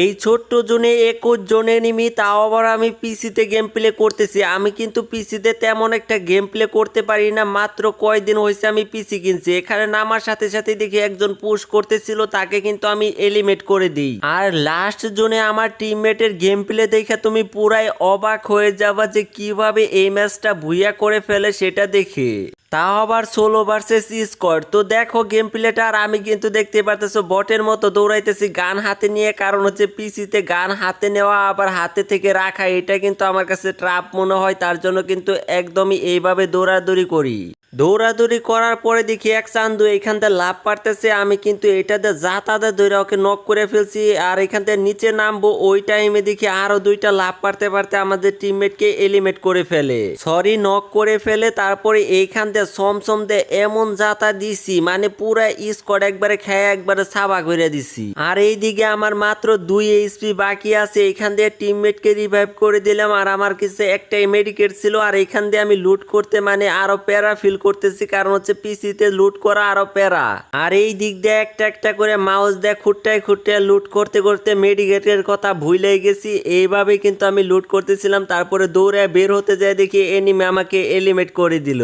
এই ছোট্ট জোনে একুশ জনে নিমি তাও আবার আমি পিসিতে গেম প্লে করতেছি। আমি কিন্তু পিসিতে তেমন একটা গেম প্লে করতে পারি না, মাত্র কয়দিন হয়েছে আমি পিসি কিনছি। এখানে নামার সাথে সাথে দেখি একজন পুশ করতেছিল, তাকে কিন্তু আমি এলিমেট করে দিই। আর লাস্ট জোনে আমার টিমমেটের গেম প্লে দেখে তুমি পুরাই অবাক হয়ে যাবা যে কীভাবে এই ম্যাচটা ভুইয়া করে ফেলে সেটা দেখে। তাও আবার সোলো ভার্সেস স্কোয়াড তো দেখো গেম প্লেটা আর আমি কিন্তু দেখতে পারতেছো বটের মতো দৌড়াইতেছি, গান হাতে নিয়ে। কারণ হচ্ছে পিসিতে গান হাতে নেওয়া, আবার হাতে থেকে রাখা, এটা কিন্তু আমার কাছে ট্রাপ মনে হয়। তার জন্য কিন্তু একদমই এইভাবে দৌড়াদৌড়ি করি। দৌড়াদৌড়ি করার পরে দেখি এক চান্দু এখান থেকে লাভ পারতেছে, আমি কিন্তু এটাতে যা তাদের দৌড়া ওকে নক করে ফেলছি আর এখান থেকে নিচে নামবো, ওই টাইমে দেখি আরও দুইটা লাভ পারতে পারতে আমাদের টিমমেটকে এলিমেট করে ফেলে। সরি নক করে ফেলে, তারপরে এইখান থেকে সমসম দিয়ে এমন যাতা দিছি মানে পুরা স্কোয়াড একবারে খেয়ে একবারে সাবা করে দিছি। আর এইদিকে আমার মাত্র দুই এইচপি বাকি আছে, এখান দিয়ে টিমমেটকে রিভাইভ করে দিলাম আর আমার কাছে একটাই মেডিকেট ছিল আর এখান দিয়ে আমি লুট করতে মানে আরও প্যারা ফিল করতেছি, কারণ হচ্ছে পিসিতে লুট করা আরও প্যারা। আর এই দিক দিয়ে একটা একটা করে মাউস দিয়ে খুঁটটায় খুঁটটায় লুট করতে করতে মেডিকেটের কথা ভুলে গেছি। এইভাবে কিন্তু আমি লুট করতেছিলাম, তারপরে দৌড়ে বের হতে যায় দেখি এনিমে আমাকে এলিমেট করে দিল।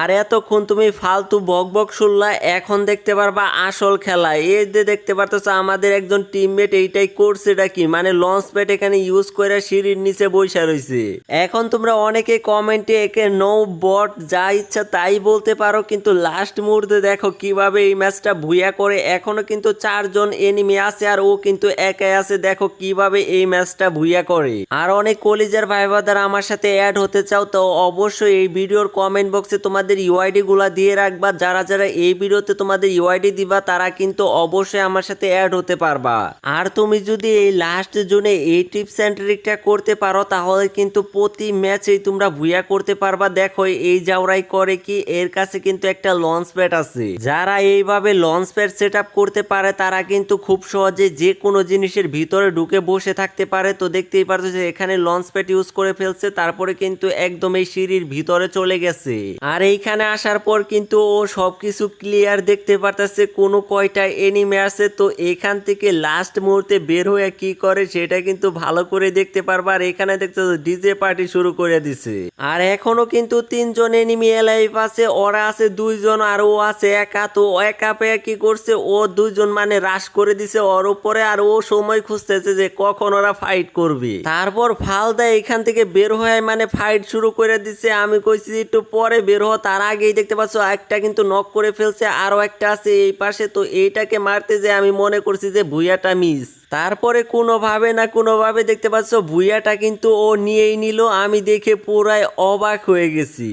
আর এতক্ষণ তুমি ফালতু বক বক শুনলা, এখন দেখতে পারবা আসল খেলা। এই যে দেখতে পারতেছো, আমাদের একজন টিমমেট এইটাই করছে এটা কি? মানে লঞ্চ প্যাড এখানে ইউজ করে সিঁড়ির নিচে বসে রয়েছে এখন তোমরা অনেকে কমেন্টে একে নো বট যা ইচ্ছা তাই বলতে পারো, কিন্তু লাস্ট মুহূর্তে দেখো কীভাবে এই ম্যাচটা ভুইয়া করে এখনও কিন্তু চারজন এনিমি আছে আর ও কিন্তু একাই আছে। দেখো কীভাবে এই ম্যাচটা ভুইয়া করে। আর অনেক কলিজার ভাই বাদারা আমার সাথে অ্যাড হতে চাও, তো অবশ্যই এই ভিডিওর কমেন্ট বক্সে তোমাদের ইউআইডি গুলা দিয়ে রাখবা। যারা যারা এই ভিডিওতে তোমাদের ইউআইডি দিবা, তারা কিন্তু অবশ্যই আমার সাথে অ্যাড হতে পারবা। আর তুমি যদি এই লাস্ট জোনে এই টিপস অ্যান্ড ট্রিকটা করতে পারো, তাহলে কিন্তু প্রতি ম্যাচেই তোমরা ভুইয়া করতে পারবা। দেখো এই যাওরাই করে কি এর কাছে কিন্তু একটা লঞ্চ প্যাড আছে। যারা এইভাবে লঞ্চ প্যাড সেট করতে পারে, তারা কিন্তু খুব সহজে যে কোনো জিনিসের ভিতরে ঢুকে বসে থাকতে পারে। তো দেখতেই পারছ যে এখানে লঞ্চ প্যাড ইউজ করে ফেলছে, তারপরে কিন্তু একদম এই সিঁড়ির ভিতরে চলে গেছে। আর এইখানে আসার পর কিন্তু ও সবকিছু ক্লিয়ার দেখতে পারতেছে, কোনো কয়টা এনিমে আছে। তো এখান থেকে লাস্ট মুহূর্তে বের হয়ে কি করে সেটা কিন্তু ভালো করে দেখতে পারবা। আর এখানে দেখতে ডিজে পার্টি শুরু করে দিছে। আর এখনও কিন্তু তিনজন এনিমি এলাইভ আছে ওরা আছে, দুইজন আর ও আছে একা। তো একা পেয়ে কি করছে? ও দুইজন মানে রাশ করে দিছে ওর উপরে আর ও সময় খুঁজতেছে যে কখন ওরা ফাইট করবে। তারপর ফালদা এখান থেকে বের হয়ে মানে ফাইট শুরু করে দিছে। আমি কইছি, একটু পরে বের হ। তার আগেই দেখতে পাচ্ছ একটা কিন্তু নক করে ফেলছে, আরও একটা আছে এই পাশে। তো এইটাকে মারতে যে আমি মনে করছি যে ভুইয়াটা মিস তারপরে কোনোভাবে না কোনোভাবে দেখতে পাচ্ছ ভুইয়াটা কিন্তু ও নিয়েই নিল। আমি দেখে পুরাই অবাক হয়ে গেছি।